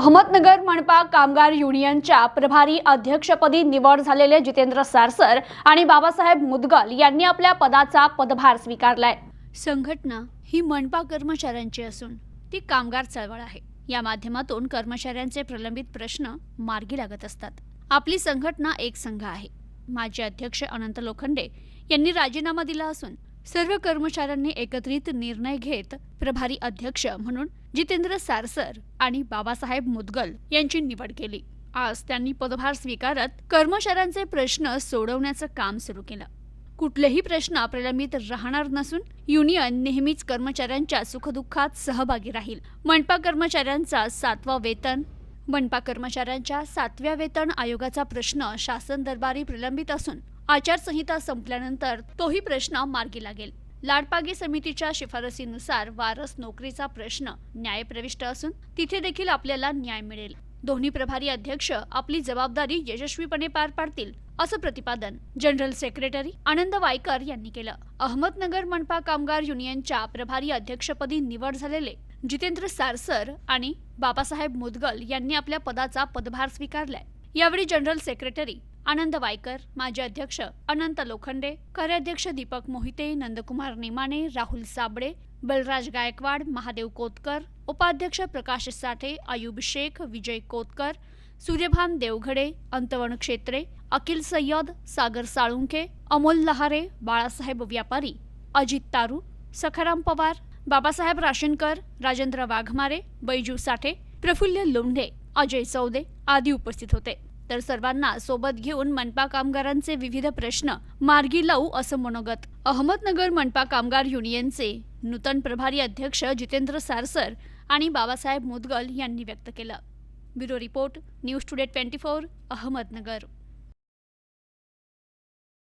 अहमदनगर मनपा कामगार युनियनच्या प्रभारी अध्यक्षपदी निवड झालेले जितेंद्र सारसर आणि बाबासाहेब मुदगल यांनी आपल्या पदाचा पदभार स्वीकारलाय. संघटना ही मनपा कर्मचाऱ्यांची असून ती कामगार चळवळ आहे. या माध्यमातून कर्मचाऱ्यांचे प्रलंबित प्रश्न मार्गी लागत असतात. आपली संघटना एक संघ आहे. माजी अध्यक्ष अनंत लोखंडे यांनी राजीनामा दिला असून सर्व कर्मचाऱ्यांनी एकत्रित निर्णय घेत प्रभारी अध्यक्ष म्हणून जितेंद्र सारसर आणि बाबासाहेब मुदगल यांची निवड केली. आज त्यांनी पदभार स्वीकारत कर्मचाऱ्यांचे प्रश्न सोडवण्याचं काम सुरू केलं. कुठलेही प्रश्न प्रलंबित राहणार नसून युनियन नेहमीच कर्मचाऱ्यांच्या सुखदुःखात सहभागी राहील. मनपा कर्मचाऱ्यांचा सातवा वेतन मनपा कर्मचाऱ्यांच्या सातव्या वेतन आयोगाचा प्रश्न शासन दरबारी प्रलंबित असून आचारसंहिता संपल्यानंतर तोही प्रश्न मार्गी लागेल. लाडपागे समितीच्या शिफारसीनुसार वारस नोकरीचा प्रश्न न्यायप्रविष्ट असून तिथे देखील आपल्याला न्याय मिळेल. दोन्ही प्रभारी अध्यक्ष आपली जबाबदारी यशस्वीपणे पार पाडतील असं प्रतिपादन जनरल सेक्रेटरी आनंद वायकर यांनी केलं. अहमदनगर मनपा कामगार युनियनच्या प्रभारी अध्यक्षपदी निवड झालेले जितेंद्र सारसर आणि बाबासाहेब मुदगल यांनी आपल्या पदाचा पदभार स्वीकारलाय. यावेळी जनरल सेक्रेटरी आनंद वायकर माजी अध्यक्ष अनंत लोखंडे कार्याध्यक्ष दीपक मोहिते नंदकुमार नेमाने राहुल साबळे बलराज गायकवाड महादेव कोतकर उपाध्यक्ष प्रकाश साठे आयुब शेख विजय कोतकर सूर्यभान देवघडे अंतवण क्षेत्रे अखिल सय्यद सागर साळुंखे अमोल लहारे बाळासाहेब व्यापारी अजित तारू सखाराम पवार बाबासाहेब राशनकर राजेंद्र वाघमारे बैजू साठे प्रफुल्ल लोंढे अजय चौदे आदी उपस्थित होते. तर सर्वांना सोबत घेऊन मनपा कामगारांचे विविध प्रश्न मार्गी लावू असं मनोगत. अहमदनगर मनपा कामगार युनियनचे नूतन प्रभारी अध्यक्ष जितेंद्र सारसर आणि बाबासाहेब मुदगल यांनी व्यक्त केलं. Bureau report news today twenty four Ahmednagar.